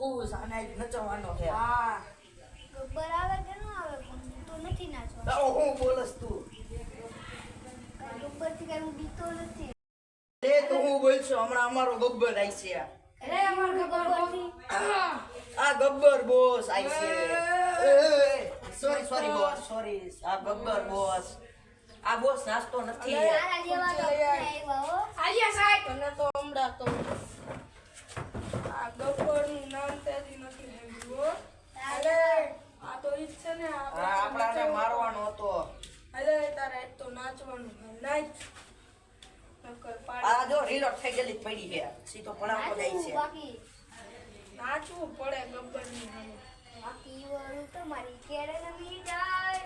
પૂછ આને નચવાનો છે. હા. ગબ્બર આવે કે ન આવે તો નથી નાચવાનો. તો હું બોલસ તું. ગબ્બરથી કઈ હું બીતો નથી. લે તો હું બોલશું હમણાં અમારો ગબ્બર આવી છે. અરે અમારો ગબ્બર આ ગબ્બર બોસ આવી છે. સોરી સોરી બોસ સોરી આ ગબ્બર બોસ. આ બોસ નાસ્તો નથી તારા જેવા તો આવ્યા હો આલિયા સાહેબ તને તો હમણાં તો આ ગબ્બરનું નામ તેથી નથી સાંભળ્યું હો. અરે આ તો ઈ જ છે ને આપણાને મારવાનો હતો. અરે તારે તો નાચવાનું. નાચ. નકર પાડી આ જો રીલોડ થઈ ગયેલી પડી છે. સીધો પડાકો જાય નાચવું છે. બાકી. નાચવું પડે ગબ્બરની. બાકી વાળું તો મારી કેળે નમી જાય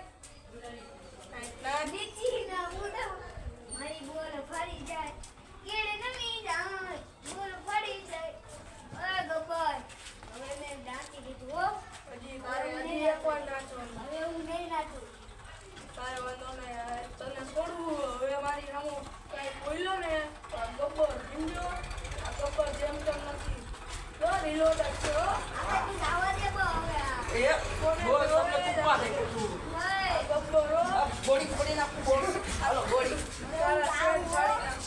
નાચ નાચ. નીચી ના ઉડા મારી બોલ ફરી જાય કેળે નમી જાય બોલ ફરી જાય ઓય ગબ્બર હવે મેં નાચી દીધું હો હજી તારે હજી એકવાર નાચવાનું હવે હું નહીં નાચું તારે વાંધો નહીં હવે તને છોડવું હવે મારી સામે કઈ બોલ્યો ને તો આ ગબ્બર સમજો આ ગબ્બર જેમ તેમ નથી જો રીલોડ જ છે હો. આપણે તું જાવા દે બો હવે આ. એ બોસ તમને કુપા થઈ ગયું ઓય, ગબ્બર હો. આ ગોળી ફોડી નાખું બોસ હાલો ગોળી તારા શેર ફાડી નાખ.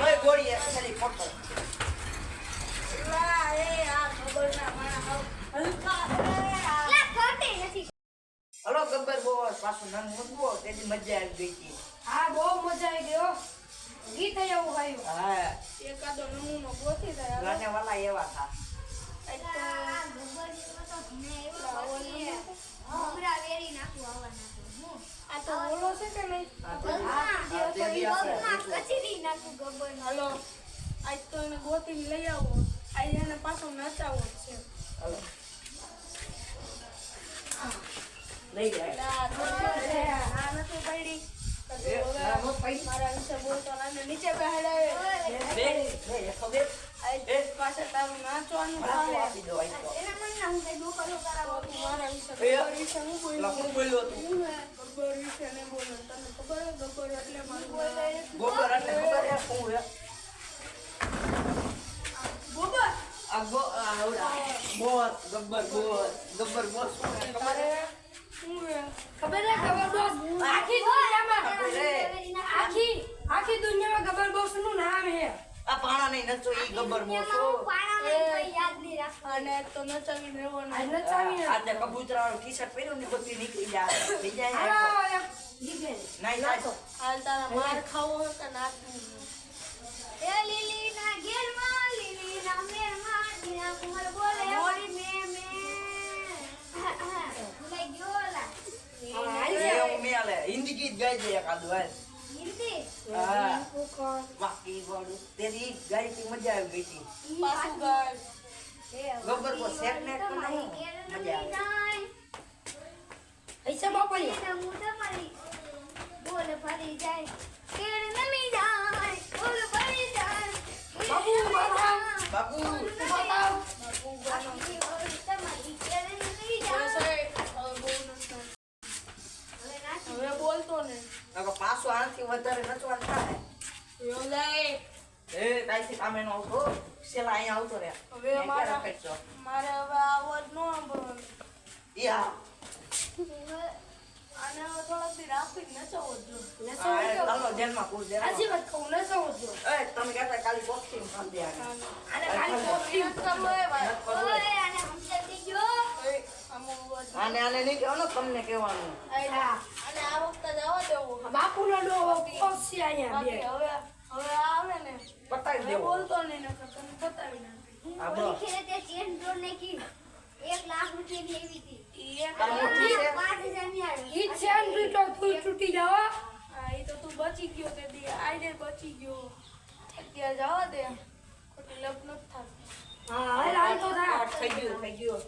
લઈ ગોળી એક ખાલી ફોટો લા, એ આ ગબ્બરના માણા હાવ હલકા લે, ખોટી નથી હલો ગબ્બર બોસ પાછું નામ મૂકવો તેની મજા આવી ગઈ હતી. હા બહુ મજા આવી ગઈ હો. ગીત એવું ગાયું હા. એકાદો નમૂનો ગોતી જાય ગાને વાલા એવા થા. આજ તો આ ગબ્બરજીમાં તો ઘણે એવું બાકી છે. ભમરા વેરી નાખું આવા નાખું. હું. આ તો ઓલો છે કે નહીં? આ તે ભગવાન, આ તે બી આપણે ભગવાન કચરી નાખું ગબ્બરનું. હાલો. આજ તો એને ગોતીને લઈ આવો. આજ એને પાછો નચાવો જ છે. લઈ ગબ્બર ગબ્બર એ. ગબ્બર બોલ્યો હું બોલ્યો તું હું હે. ગબ્બર વિશે નહીં બોલો તને ખબર હે ગબ્બર એટલે મારું બોલે. નામ. ગોબર એટલે ખબર હે શું હે ગબ્બર આ ગો આ આવડા boss Gabbar boss Gabbar boss શું હે ખબર તારે હે શું હે ખબર હે ગબ્બર બોસ આખી દુનિયામાં ખબર હે આખી આખી દુનિયામાં ગબ્બર બોસનું નામ હે આ પાણા નહીં નચો ઈ નહીં રાખતું. અને તો નચાવી રહેવાનું. આજે કબૂતરા ટી-શર્ટ પહેર્યું ને બધી નીકળી જાય. થઈ જાય નાઈ હાલ તારા માર ખાવો કે નાચવું એ લીલીના ઘેરમાં, લીલીના મેરમાં, ઝીણા કુંવર બોલે વળી મે, મે. ભૂલાઈ ગયો મેં આલે હિન્દી ગીત ગાઈ દે એકાદું હાલ. હા બાકી વાળું. તેરી ગાઈ થી મજા આવી ગઈ હતી. પાછું કો સેટ ને તમારી નહીં. મજા આવે. પૈસા મું તમારી બોલ ફરી જાય. ઘેર નમી વધારે નચવાનું થાય. યો જાય એ તાઈથી કામે નો આવતો છેલ્લા અહીંયા આવતો રે હવે મારા- મારે હવે અવાજ ન સાંભળવાનો યા આને હવે થોડાક દી રાખીને નચાવો જ ચાલો જેલમાં કૂદ દે સાચી વાત કહું નચાવો જ એ તમે કહેતા કાલી બોક્સિંગ કરી દે કરવો હે. ભાઈ નથી કરવું હોય. ઓય આને સમજાવી દેજો. એ, આને આને નહીં કહેવાનું તમને કહેવાનું. અને આ વખતે જવા દેવો. બાપુનો ડો અહીંયા બે હવે હવે આવે ને. બતાવી હવે દેવો. બોલતો નહીં નકર તને પતાવી નાખે હું બસ. તે ચેન ડોર ને કી 1 લાખ રૂપિયાની એવી હતી. ઈ એક તારે મોટી છે? પાંચ હજારની આવી. ઈ ચેન તૂટો તું તૂટી જાવ હા. ઈ તો તું બચી ગયો તે દી. આઈને બચી ગયો. અત્યારે જવા દે. ખોટી લપ નથી થાતી હા હાલ હાલ તો થાય થઈ ગયું થઈ ગયું.